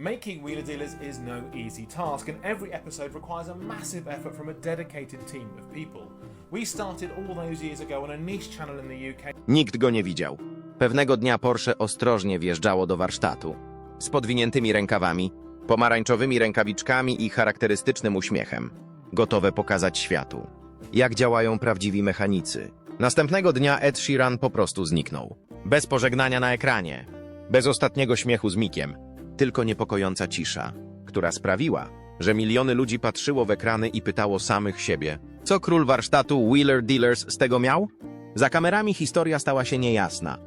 Making Wheeler Dealers is no easy task, and every episode requires a massive effort from a dedicated team of people. We started all those years ago on a niche channel in the UK Nikt go nie widział. Pewnego dnia Porsche ostrożnie wjeżdżało do warsztatu. Z podwiniętymi rękawami, pomarańczowymi rękawiczkami i charakterystycznym uśmiechem. Gotowe pokazać światu. Jak działają prawdziwi mechanicy. Następnego dnia Ed Sheeran po prostu zniknął. Bez pożegnania na ekranie. Bez ostatniego śmiechu z Mikiem. Tylko niepokojąca cisza, która sprawiła, że miliony ludzi patrzyło w ekrany i pytało samych siebie, co król warsztatu Wheeler Dealers z tego miał? Za kamerami historia stała się niejasna.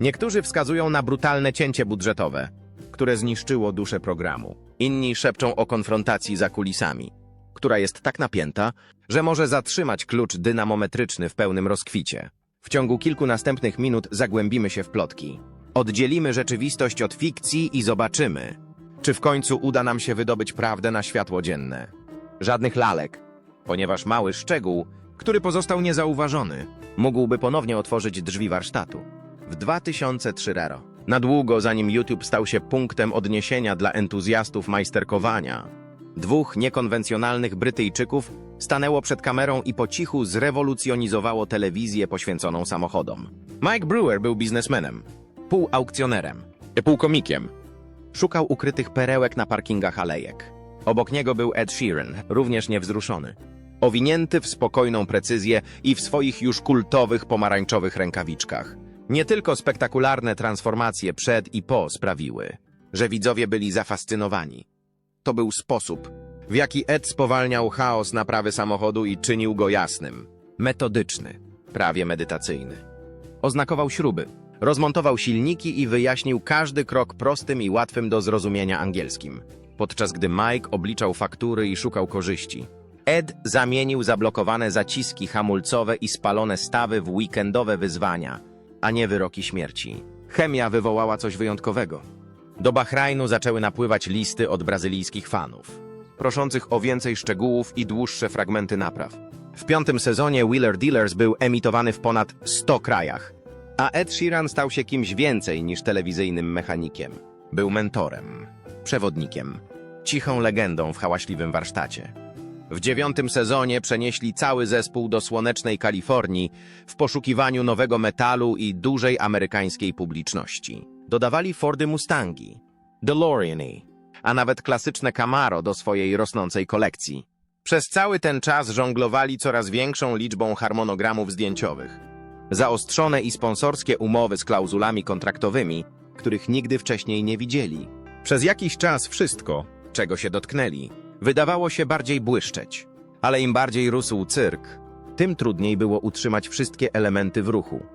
Niektórzy wskazują na brutalne cięcie budżetowe, które zniszczyło duszę programu. Inni szepczą o konfrontacji za kulisami, która jest tak napięta, że może zatrzymać klucz dynamometryczny w pełnym rozkwicie. W ciągu kilku następnych minut zagłębimy się w plotki. Oddzielimy rzeczywistość od fikcji i zobaczymy, czy w końcu uda nam się wydobyć prawdę na światło dzienne. Żadnych lalek, ponieważ mały szczegół, który pozostał niezauważony, mógłby ponownie otworzyć drzwi warsztatu. W 2003 raro. Na długo zanim YouTube stał się punktem odniesienia dla entuzjastów majsterkowania, dwóch niekonwencjonalnych Brytyjczyków stanęło przed kamerą i po cichu zrewolucjonizowało telewizję poświęconą samochodom. Mike Brewer był biznesmenem, półaukcjonerem, półkomikiem. Szukał ukrytych perełek na parkingach alejek. Obok niego był Ed Sheeran, również niewzruszony. Owinięty w spokojną precyzję i w swoich już kultowych pomarańczowych rękawiczkach. Nie tylko spektakularne transformacje przed i po sprawiły, że widzowie byli zafascynowani. To był sposób, w jaki Ed spowalniał chaos naprawy samochodu i czynił go jasnym, metodyczny, prawie medytacyjny. Oznakował śruby, rozmontował silniki i wyjaśnił każdy krok prostym i łatwym do zrozumienia angielskim, podczas gdy Mike obliczał faktury i szukał korzyści. Ed zamienił zablokowane zaciski hamulcowe i spalone stawy w weekendowe wyzwania, a nie wyroki śmierci. Chemia wywołała coś wyjątkowego. Do Bahrajnu zaczęły napływać listy od brazylijskich fanów, proszących o więcej szczegółów i dłuższe fragmenty napraw. W piątym sezonie Wheeler Dealers był emitowany w ponad 100 krajach, a Ed Sheeran stał się kimś więcej niż telewizyjnym mechanikiem. Był mentorem, przewodnikiem, cichą legendą w hałaśliwym warsztacie. W dziewiątym sezonie przenieśli cały zespół do słonecznej Kalifornii w poszukiwaniu nowego metalu i dużej amerykańskiej publiczności. Dodawali Fordy Mustangi, DeLoreany, a nawet klasyczne Camaro do swojej rosnącej kolekcji. Przez cały ten czas żonglowali coraz większą liczbą harmonogramów zdjęciowych. Zaostrzone i sponsorskie umowy z klauzulami kontraktowymi, których nigdy wcześniej nie widzieli. Przez jakiś czas wszystko, czego się dotknęli, wydawało się bardziej błyszczeć. Ale im bardziej rósł cyrk, tym trudniej było utrzymać wszystkie elementy w ruchu.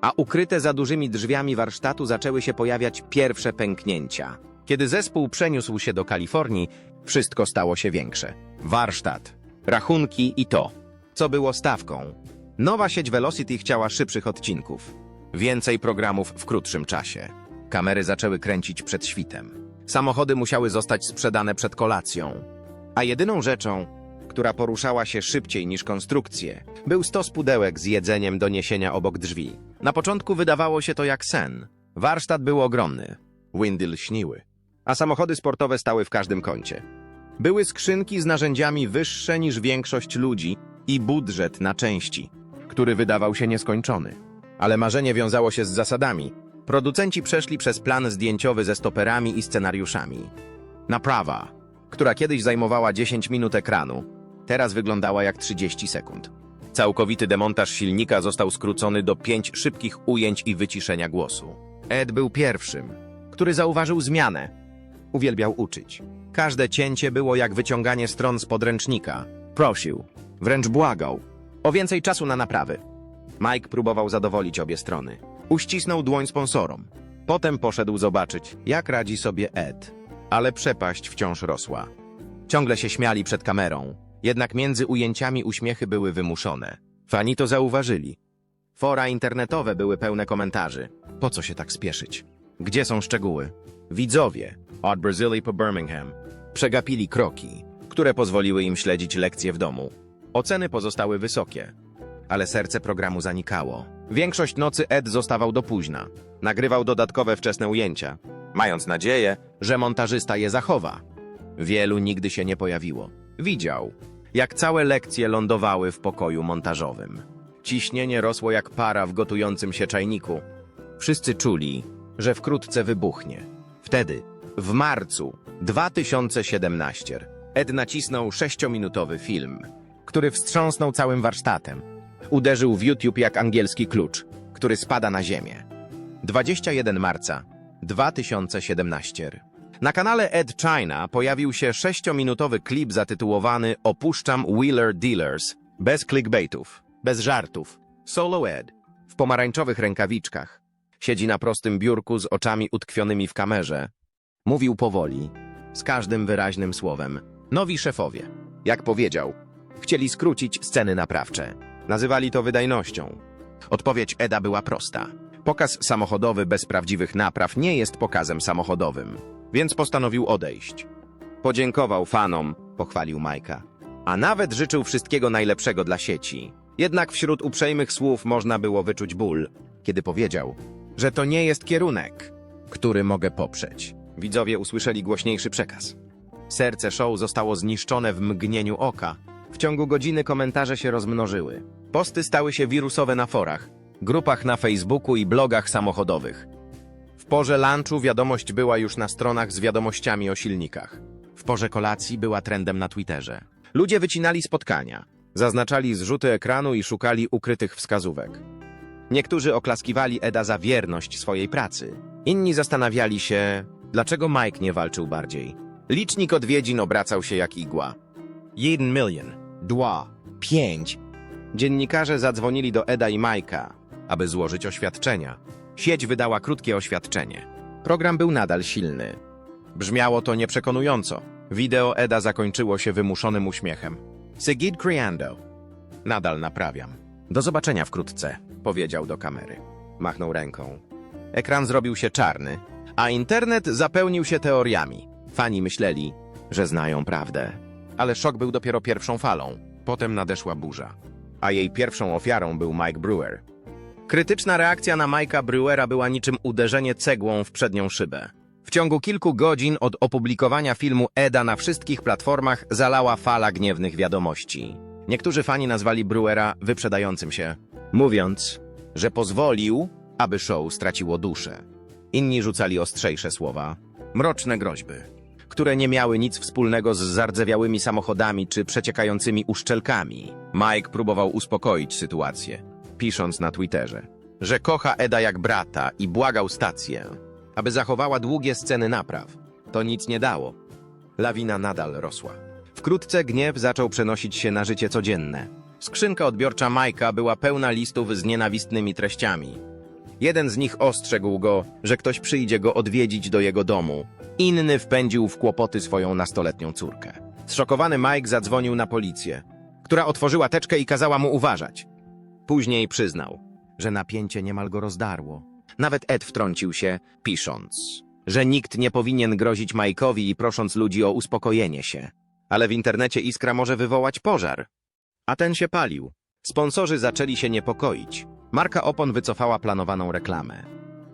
A ukryte za dużymi drzwiami warsztatu zaczęły się pojawiać pierwsze pęknięcia. Kiedy zespół przeniósł się do Kalifornii, wszystko stało się większe. Warsztat, rachunki i to, co było stawką. Nowa sieć Velocity chciała szybszych odcinków. Więcej programów w krótszym czasie. Kamery zaczęły kręcić przed świtem. Samochody musiały zostać sprzedane przed kolacją. A jedyną rzeczą, która poruszała się szybciej niż konstrukcje, był stos pudełek z jedzeniem do niesienia obok drzwi. Na początku wydawało się to jak sen. Warsztat był ogromny. Windy lśniły. A samochody sportowe stały w każdym kącie. Były skrzynki z narzędziami wyższe niż większość ludzi i budżet na części, który wydawał się nieskończony. Ale marzenie wiązało się z zasadami. Producenci przeszli przez plan zdjęciowy ze stoperami i scenariuszami. Naprawa, która kiedyś zajmowała 10 minut ekranu, teraz wyglądała jak 30 sekund. Całkowity demontaż silnika został skrócony do 5 szybkich ujęć i wyciszenia głosu. Ed był pierwszym, który zauważył zmianę. Uwielbiał uczyć. Każde cięcie było jak wyciąganie stron z podręcznika. Prosił, wręcz błagał, o więcej czasu na naprawy. Mike próbował zadowolić obie strony. Uścisnął dłoń sponsorom. Potem poszedł zobaczyć, jak radzi sobie Ed. Ale przepaść wciąż rosła. Ciągle się śmiali przed kamerą, jednak między ujęciami uśmiechy były wymuszone. Fani to zauważyli. Fora internetowe były pełne komentarzy. Po co się tak spieszyć? Gdzie są szczegóły? Widzowie, od Brazylii po Birmingham, przegapili kroki, które pozwoliły im śledzić lekcje w domu. Oceny pozostały wysokie, ale serce programu zanikało. Większość nocy Ed zostawał do późna. Nagrywał dodatkowe wczesne ujęcia. mając nadzieję, że montażysta je zachowa. Wielu nigdy się nie pojawiło. Widział, jak całe lekcje lądowały w pokoju montażowym. Ciśnienie rosło jak para w gotującym się czajniku. Wszyscy czuli, że wkrótce wybuchnie. Wtedy, w marcu 2017, Ed nacisnął sześciominutowy film, który wstrząsnął całym warsztatem. Uderzył w YouTube jak angielski klucz, który spada na ziemię. 21 marca 2017. Na kanale Ed China pojawił się sześciominutowy klip zatytułowany Opuszczam Wheeler Dealers. Bez clickbaitów, bez żartów. Solo Ed. W pomarańczowych rękawiczkach. Siedzi na prostym biurku z oczami utkwionymi w kamerze. Mówił powoli, z każdym wyraźnym słowem. Nowi szefowie, jak powiedział, chcieli skrócić sceny naprawcze. Nazywali to wydajnością. Odpowiedź Eda była prosta. Pokaz samochodowy bez prawdziwych napraw nie jest pokazem samochodowym, więc postanowił odejść. Podziękował fanom, pochwalił Majka, a nawet życzył wszystkiego najlepszego dla sieci. Jednak wśród uprzejmych słów można było wyczuć ból, kiedy powiedział, że to nie jest kierunek, który mogę poprzeć. Widzowie usłyszeli głośniejszy przekaz. Serce show zostało zniszczone w mgnieniu oka. W ciągu godziny komentarze się rozmnożyły. Posty stały się wirusowe na forach, grupach na Facebooku i blogach samochodowych. W porze lunchu wiadomość była już na stronach z wiadomościami o silnikach. W porze kolacji była trendem na Twitterze. Ludzie wycinali spotkania, zaznaczali zrzuty ekranu i szukali ukrytych wskazówek. Niektórzy oklaskiwali Eda za wierność swojej pracy. Inni zastanawiali się, dlaczego Mike nie walczył bardziej. Licznik odwiedzin obracał się jak igła. Jeden milion, dwa, pięć. Dziennikarze zadzwonili do Eda i Majka, aby złożyć oświadczenia. Sieć wydała krótkie oświadczenie. Program był nadal silny. Brzmiało to nieprzekonująco. Wideo Eda zakończyło się wymuszonym uśmiechem. Sigid Criando. Nadal naprawiam. Do zobaczenia wkrótce, powiedział do kamery. Machnął ręką. Ekran zrobił się czarny, a internet zapełnił się teoriami. Fani myśleli, że znają prawdę. Ale szok był dopiero pierwszą falą. Potem nadeszła burza. A jej pierwszą ofiarą był Mike Brewer. Krytyczna reakcja na Mike'a Brewera była niczym uderzenie cegłą w przednią szybę. W ciągu kilku godzin od opublikowania filmu Eda na wszystkich platformach zalała fala gniewnych wiadomości. Niektórzy fani nazwali Brewera wyprzedającym się, mówiąc, że pozwolił, aby show straciło duszę. Inni rzucali ostrzejsze słowa, mroczne groźby, które nie miały nic wspólnego z zardzewiałymi samochodami czy przeciekającymi uszczelkami. Mike próbował uspokoić sytuację, pisząc na Twitterze, że kocha Eda jak brata i błagał stację, aby zachowała długie sceny napraw. To nic nie dało. Lawina nadal rosła. Wkrótce gniew zaczął przenosić się na życie codzienne. Skrzynka odbiorcza Majka była pełna listów z nienawistnymi treściami. Jeden z nich ostrzegł go, że ktoś przyjdzie go odwiedzić do jego domu. Inny wpędził w kłopoty swoją nastoletnią córkę. Zszokowany Mike zadzwonił na policję, która otworzyła teczkę i kazała mu uważać. Później przyznał, że napięcie niemal go rozdarło. Nawet Ed wtrącił się, pisząc, że nikt nie powinien grozić Mike'owi i prosząc ludzi o uspokojenie się. Ale w internecie iskra może wywołać pożar. A ten się palił. Sponsorzy zaczęli się niepokoić. Marka Opon wycofała planowaną reklamę.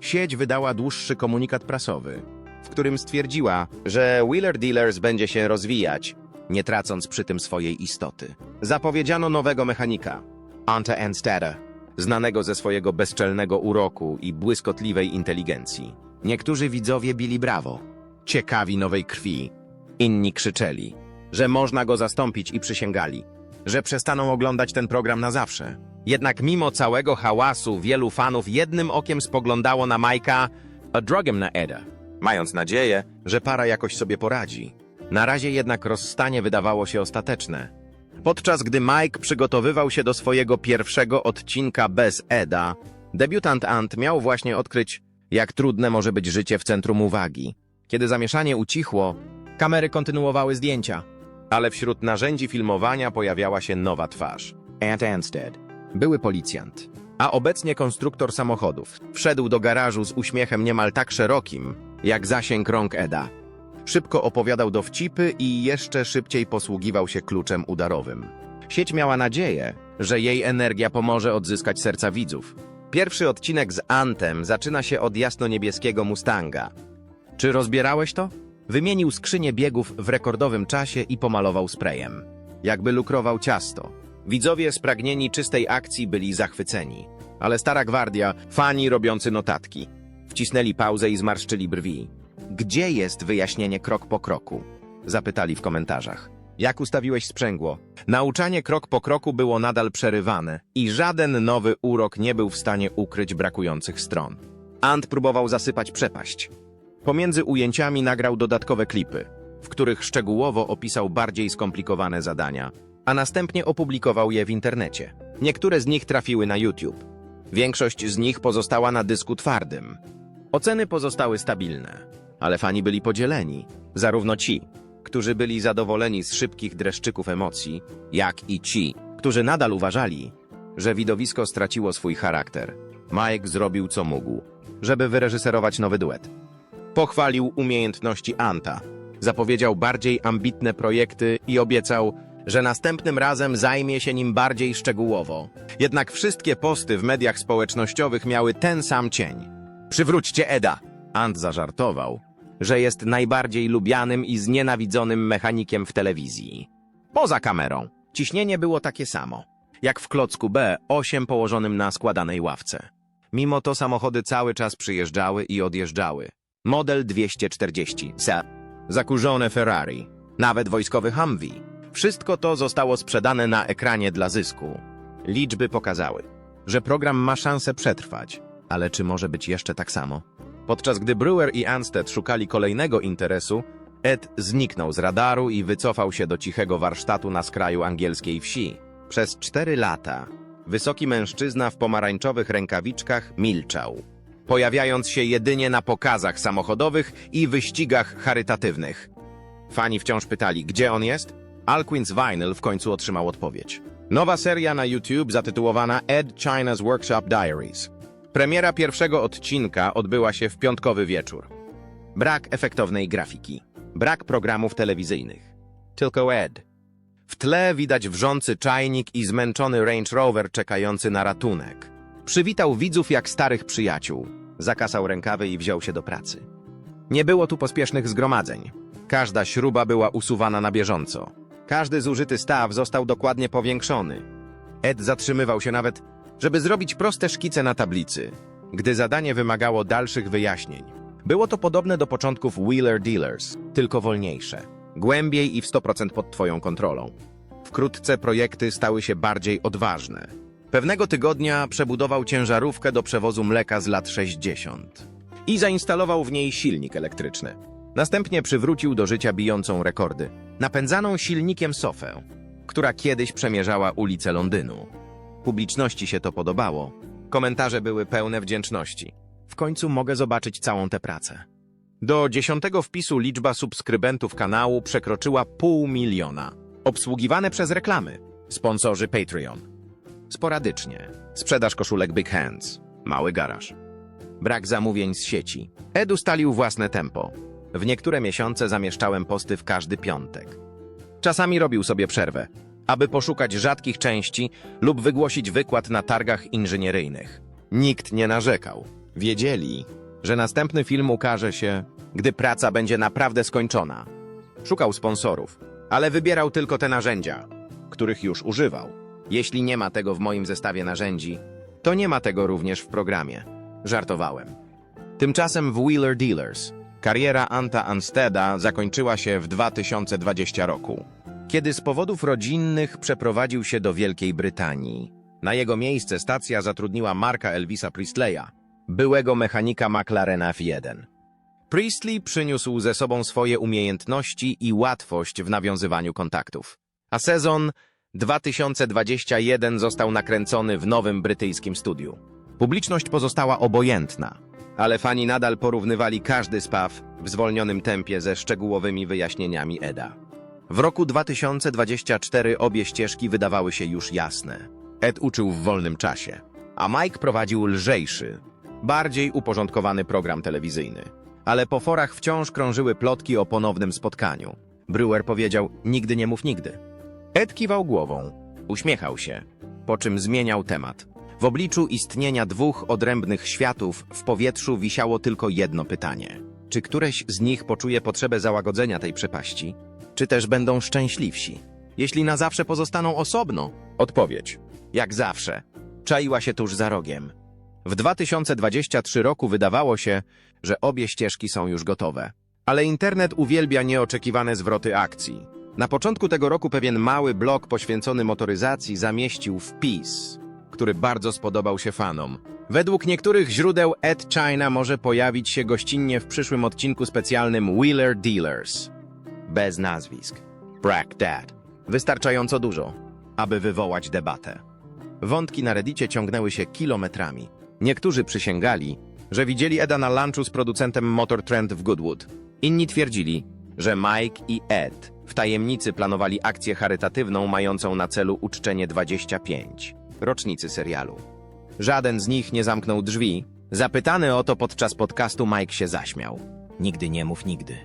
Sieć wydała dłuższy komunikat prasowy, w którym stwierdziła, że Wheeler Dealers będzie się rozwijać, nie tracąc przy tym swojej istoty. Zapowiedziano nowego mechanika, Ante Enstede, znanego ze swojego bezczelnego uroku i błyskotliwej inteligencji. Niektórzy widzowie bili brawo, ciekawi nowej krwi. Inni krzyczeli, że można go zastąpić i przysięgali, że przestaną oglądać ten program na zawsze. Jednak mimo całego hałasu wielu fanów jednym okiem spoglądało na Majka, a drugim na Eda, mając nadzieję, że para jakoś sobie poradzi. Na razie jednak rozstanie wydawało się ostateczne. Podczas gdy Mike przygotowywał się do swojego pierwszego odcinka bez Eda, debiutant Ant miał właśnie odkryć, jak trudne może być życie w centrum uwagi. Kiedy zamieszanie ucichło, kamery kontynuowały zdjęcia, ale wśród narzędzi filmowania pojawiała się nowa twarz. Ant Anstead. Były policjant, a obecnie konstruktor samochodów. Wszedł do garażu z uśmiechem niemal tak szerokim, jak zasięg rąk Eda. Szybko opowiadał dowcipy i jeszcze szybciej posługiwał się kluczem udarowym. Sieć miała nadzieję, że jej energia pomoże odzyskać serca widzów. Pierwszy odcinek z Antem zaczyna się od jasno-niebieskiego Mustanga. Czy rozbierałeś to? Wymienił skrzynię biegów w rekordowym czasie i pomalował sprayem. Jakby lukrował ciasto. Widzowie spragnieni czystej akcji byli zachwyceni. Ale stara gwardia, fani robiący notatki, wcisnęli pauzę i zmarszczyli brwi. Gdzie jest wyjaśnienie krok po kroku? Zapytali w komentarzach. Jak ustawiłeś sprzęgło? Nauczanie krok po kroku było nadal przerywane i żaden nowy urok nie był w stanie ukryć brakujących stron. Ant próbował zasypać przepaść. Pomiędzy ujęciami nagrał dodatkowe klipy, w których szczegółowo opisał bardziej skomplikowane zadania, a następnie opublikował je w internecie. Niektóre z nich trafiły na YouTube. Większość z nich pozostała na dysku twardym. Oceny pozostały stabilne, ale fani byli podzieleni. Zarówno ci, którzy byli zadowoleni z szybkich dreszczyków emocji, jak i ci, którzy nadal uważali, że widowisko straciło swój charakter. Mike zrobił co mógł, żeby wyreżyserować nowy duet. Pochwalił umiejętności Anta, zapowiedział bardziej ambitne projekty i obiecał, że następnym razem zajmie się nim bardziej szczegółowo. Jednak wszystkie posty w mediach społecznościowych miały ten sam cień. Przywróćcie Eda! Ant zażartował, że jest najbardziej lubianym i znienawidzonym mechanikiem w telewizji. Poza kamerą ciśnienie było takie samo, jak w klocku B8 położonym na składanej ławce. Mimo to samochody cały czas przyjeżdżały i odjeżdżały. Model 240, za zakurzone Ferrari, nawet wojskowy Humvee. Wszystko to zostało sprzedane na ekranie dla zysku. Liczby pokazały, że program ma szansę przetrwać, ale czy może być jeszcze tak samo? Podczas gdy Brewer i Anstead szukali kolejnego interesu, Ed zniknął z radaru i wycofał się do cichego warsztatu na skraju angielskiej wsi. Przez cztery lata wysoki mężczyzna w pomarańczowych rękawiczkach milczał, pojawiając się jedynie na pokazach samochodowych i wyścigach charytatywnych. Fani wciąż pytali, gdzie on jest? Alquins Vinyl w końcu otrzymał odpowiedź. Nowa seria na YouTube zatytułowana Ed China's Workshop Diaries. Premiera pierwszego odcinka odbyła się w piątkowy wieczór. Brak efektownej grafiki. Brak programów telewizyjnych. Tylko Ed. W tle widać wrzący czajnik i zmęczony Range Rover czekający na ratunek. Przywitał widzów jak starych przyjaciół. Zakasał rękawy i wziął się do pracy. Nie było tu pospiesznych zgromadzeń. Każda śruba była usuwana na bieżąco. Każdy zużyty staw został dokładnie powiększony. Ed zatrzymywał się nawet, żeby zrobić proste szkice na tablicy, gdy zadanie wymagało dalszych wyjaśnień. Było to podobne do początków Wheeler Dealers, tylko wolniejsze. Głębiej i w 100% pod twoją kontrolą. Wkrótce projekty stały się bardziej odważne. Pewnego tygodnia przebudował ciężarówkę do przewozu mleka z lat 60 i zainstalował w niej silnik elektryczny. Następnie przywrócił do życia bijącą rekordy, napędzaną silnikiem Sofę, która kiedyś przemierzała ulice Londynu. Publiczności się to podobało. Komentarze były pełne wdzięczności. W końcu mogę zobaczyć całą tę pracę. Do dziesiątego wpisu liczba subskrybentów kanału przekroczyła pół miliona. Obsługiwane przez reklamy. Sponsorzy Patreon. Sporadycznie. Sprzedaż koszulek Big Hands. Mały garaż. Brak zamówień z sieci. Ed ustalił własne tempo. W niektóre miesiące zamieszczałem posty w każdy piątek. Czasami robił sobie przerwę, aby poszukać rzadkich części lub wygłosić wykład na targach inżynieryjnych. Nikt nie narzekał. Wiedzieli, że następny film ukaże się, gdy praca będzie naprawdę skończona. Szukał sponsorów, ale wybierał tylko te narzędzia, których już używał. Jeśli nie ma tego w moim zestawie narzędzi, to nie ma tego również w programie. Żartowałem. Tymczasem w Wheeler Dealers kariera Anta Ansteda zakończyła się w 2020 roku, kiedy z powodów rodzinnych przeprowadził się do Wielkiej Brytanii. Na jego miejsce stacja zatrudniła Marka Elvisa Priestleya, byłego mechanika McLarena F1. Priestley przyniósł ze sobą swoje umiejętności i łatwość w nawiązywaniu kontaktów. A sezon 2021 został nakręcony w nowym brytyjskim studiu. Publiczność pozostała obojętna, ale fani nadal porównywali każdy spaw w zwolnionym tempie ze szczegółowymi wyjaśnieniami Eda. W roku 2024 obie ścieżki wydawały się już jasne. Ed uczył w wolnym czasie, a Mike prowadził lżejszy, bardziej uporządkowany program telewizyjny. Ale po forach wciąż krążyły plotki o ponownym spotkaniu. Brewer powiedział, nigdy nie mów nigdy. Ed kiwał głową, uśmiechał się, po czym zmieniał temat. W obliczu istnienia dwóch odrębnych światów w powietrzu wisiało tylko jedno pytanie. Czy któreś z nich poczuje potrzebę załagodzenia tej przepaści? Czy też będą szczęśliwsi? Jeśli na zawsze pozostaną osobno? Odpowiedź. Jak zawsze. Czaiła się tuż za rogiem. W 2023 roku wydawało się, że obie ścieżki są już gotowe. Ale internet uwielbia nieoczekiwane zwroty akcji. Na początku tego roku pewien mały blog poświęcony motoryzacji zamieścił wpis, który bardzo spodobał się fanom. Według niektórych źródeł Ed China może pojawić się gościnnie w przyszłym odcinku specjalnym Wheeler Dealers. Bez nazwisk. Brack Dad. Wystarczająco dużo, aby wywołać debatę. Wątki na reddicie ciągnęły się kilometrami. Niektórzy przysięgali, że widzieli Eda na lunchu z producentem Motor Trend w Goodwood. Inni twierdzili, że Mike i Ed w tajemnicy planowali akcję charytatywną mającą na celu uczczenie 25 rocznicy serialu. Żaden z nich nie zamknął drzwi. Zapytany o to podczas podcastu Mike się zaśmiał. Nigdy nie mów nigdy.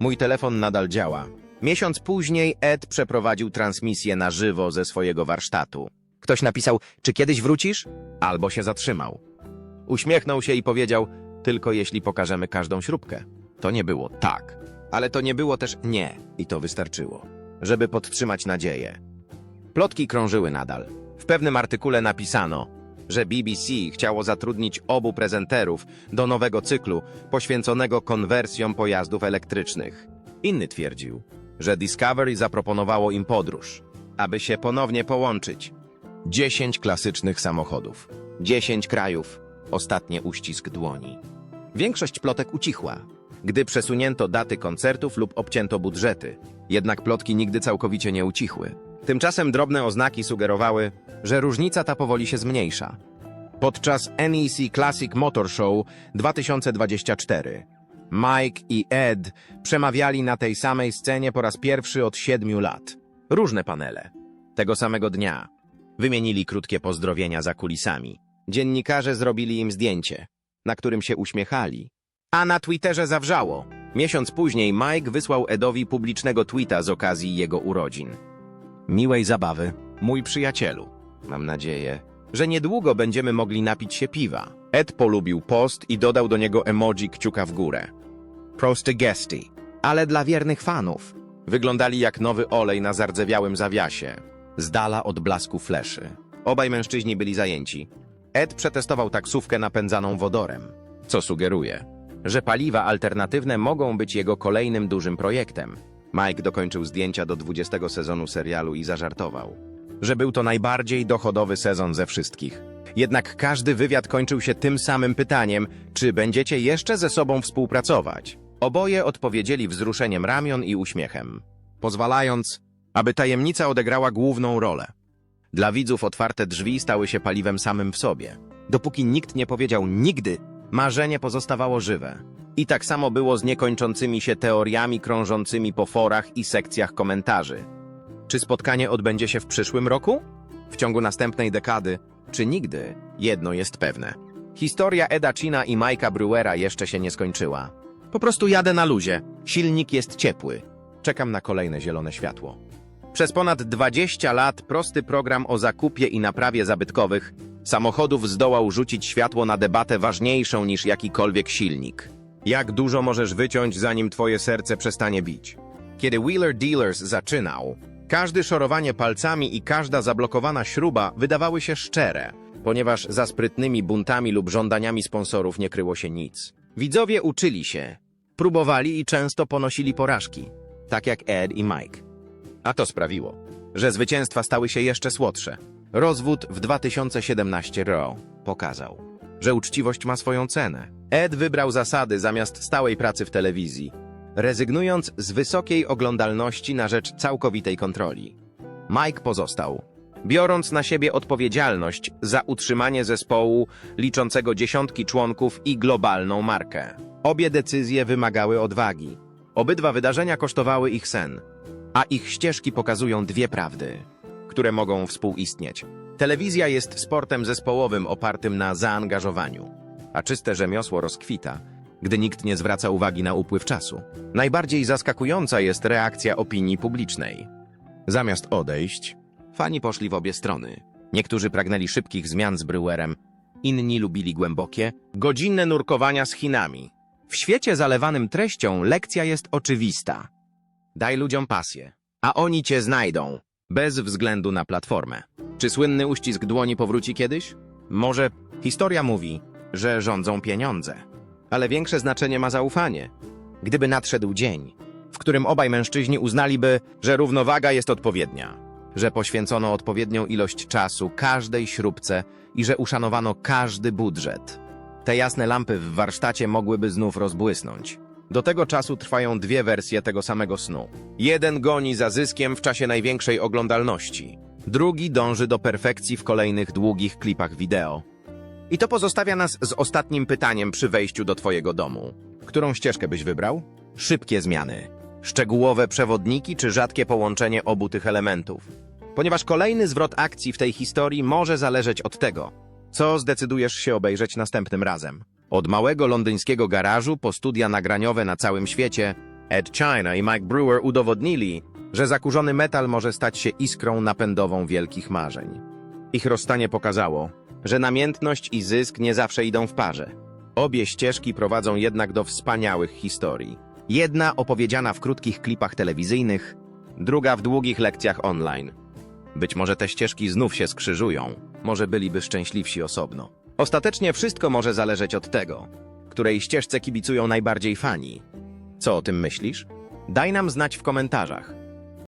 Mój telefon nadal działa. Miesiąc później Ed przeprowadził transmisję na żywo ze swojego warsztatu. Ktoś napisał, czy kiedyś wrócisz? Albo się zatrzymał. Uśmiechnął się i powiedział, tylko jeśli pokażemy każdą śrubkę. To nie było tak, ale to nie było też nie i to wystarczyło, żeby podtrzymać nadzieję. Plotki krążyły nadal. W pewnym artykule napisano, że BBC chciało zatrudnić obu prezenterów do nowego cyklu poświęconego konwersjom pojazdów elektrycznych. Inny twierdził, że Discovery zaproponowało im podróż, aby się ponownie połączyć. 10 klasycznych samochodów, 10 krajów, ostatnie uścisk dłoni. Większość plotek ucichła, gdy przesunięto daty koncertów lub obcięto budżety. Jednak plotki nigdy całkowicie nie ucichły. Tymczasem drobne oznaki sugerowały, że różnica ta powoli się zmniejsza. Podczas NEC Classic Motor Show 2024 Mike i Ed przemawiali na tej samej scenie po raz pierwszy od siedmiu lat. Różne panele. Tego samego dnia wymienili krótkie pozdrowienia za kulisami. Dziennikarze zrobili im zdjęcie, na którym się uśmiechali. A na Twitterze zawrzało. Miesiąc później Mike wysłał Edowi publicznego tweeta z okazji jego urodzin. Miłej zabawy, mój przyjacielu. Mam nadzieję, że niedługo będziemy mogli napić się piwa. Ed polubił post i dodał do niego emoji kciuka w górę. Prosty gesty, ale dla wiernych fanów. Wyglądali jak nowy olej na zardzewiałym zawiasie, z dala od blasku fleszy. Obaj mężczyźni byli zajęci. Ed przetestował taksówkę napędzaną wodorem, co sugeruje, że paliwa alternatywne mogą być jego kolejnym dużym projektem. Mike dokończył zdjęcia do 20 sezonu serialu i zażartował, że był to najbardziej dochodowy sezon ze wszystkich. Jednak każdy wywiad kończył się tym samym pytaniem, czy będziecie jeszcze ze sobą współpracować. Oboje odpowiedzieli wzruszeniem ramion i uśmiechem, pozwalając, aby tajemnica odegrała główną rolę. Dla widzów otwarte drzwi stały się paliwem samym w sobie. Dopóki nikt nie powiedział nigdy, marzenie pozostawało żywe. I tak samo było z niekończącymi się teoriami krążącymi po forach i sekcjach komentarzy. Czy spotkanie odbędzie się w przyszłym roku? W ciągu następnej dekady? Czy nigdy? Jedno jest pewne. Historia Eda China i Mike'a Brewera jeszcze się nie skończyła. Po prostu jadę na luzie. Silnik jest ciepły. Czekam na kolejne zielone światło. Przez ponad 20 lat prosty program o zakupie i naprawie zabytkowych samochodów zdołał rzucić światło na debatę ważniejszą niż jakikolwiek silnik. Jak dużo możesz wyciąć, zanim twoje serce przestanie bić? Kiedy Wheeler Dealers zaczynał, każde szorowanie palcami i każda zablokowana śruba wydawały się szczere, ponieważ za sprytnymi buntami lub żądaniami sponsorów nie kryło się nic. Widzowie uczyli się, próbowali i często ponosili porażki, tak jak Ed i Mike. A to sprawiło, że zwycięstwa stały się jeszcze słodsze. Rozwód w 2017 RO pokazał, że uczciwość ma swoją cenę. Ed wybrał zasady zamiast stałej pracy w telewizji, rezygnując z wysokiej oglądalności na rzecz całkowitej kontroli. Mike pozostał, biorąc na siebie odpowiedzialność za utrzymanie zespołu liczącego dziesiątki członków i globalną markę. Obie decyzje wymagały odwagi. Obydwa wydarzenia kosztowały ich sen, a ich ścieżki pokazują dwie prawdy, które mogą współistnieć. Telewizja jest sportem zespołowym opartym na zaangażowaniu, a czyste rzemiosło rozkwita, gdy nikt nie zwraca uwagi na upływ czasu. Najbardziej zaskakująca jest reakcja opinii publicznej. Zamiast odejść, fani poszli w obie strony. Niektórzy pragnęli szybkich zmian z Brewerem, inni lubili głębokie, godzinne nurkowania z Chinami. W świecie zalewanym treścią lekcja jest oczywista. Daj ludziom pasję, a oni cię znajdą, bez względu na platformę. Czy słynny uścisk dłoni powróci kiedyś? Może historia mówi, że rządzą pieniądze. Ale większe znaczenie ma zaufanie. Gdyby nadszedł dzień, w którym obaj mężczyźni uznaliby, że równowaga jest odpowiednia, że poświęcono odpowiednią ilość czasu każdej śrubce i że uszanowano każdy budżet. Te jasne lampy w warsztacie mogłyby znów rozbłysnąć. Do tego czasu trwają dwie wersje tego samego snu. Jeden goni za zyskiem w czasie największej oglądalności. Drugi dąży do perfekcji w kolejnych długich klipach wideo. I to pozostawia nas z ostatnim pytaniem przy wejściu do Twojego domu. Którą ścieżkę byś wybrał? Szybkie zmiany. Szczegółowe przewodniki czy rzadkie połączenie obu tych elementów? Ponieważ kolejny zwrot akcji w tej historii może zależeć od tego, co zdecydujesz się obejrzeć następnym razem. Od małego londyńskiego garażu po studia nagraniowe na całym świecie, Ed China i Mike Brewer udowodnili, że zakurzony metal może stać się iskrą napędową wielkich marzeń. Ich rozstanie pokazało, że namiętność i zysk nie zawsze idą w parze. Obie ścieżki prowadzą jednak do wspaniałych historii. Jedna opowiedziana w krótkich klipach telewizyjnych, druga w długich lekcjach online. Być może te ścieżki znów się skrzyżują, może byliby szczęśliwsi osobno. Ostatecznie wszystko może zależeć od tego, której ścieżce kibicują najbardziej fani. Co o tym myślisz? Daj nam znać w komentarzach.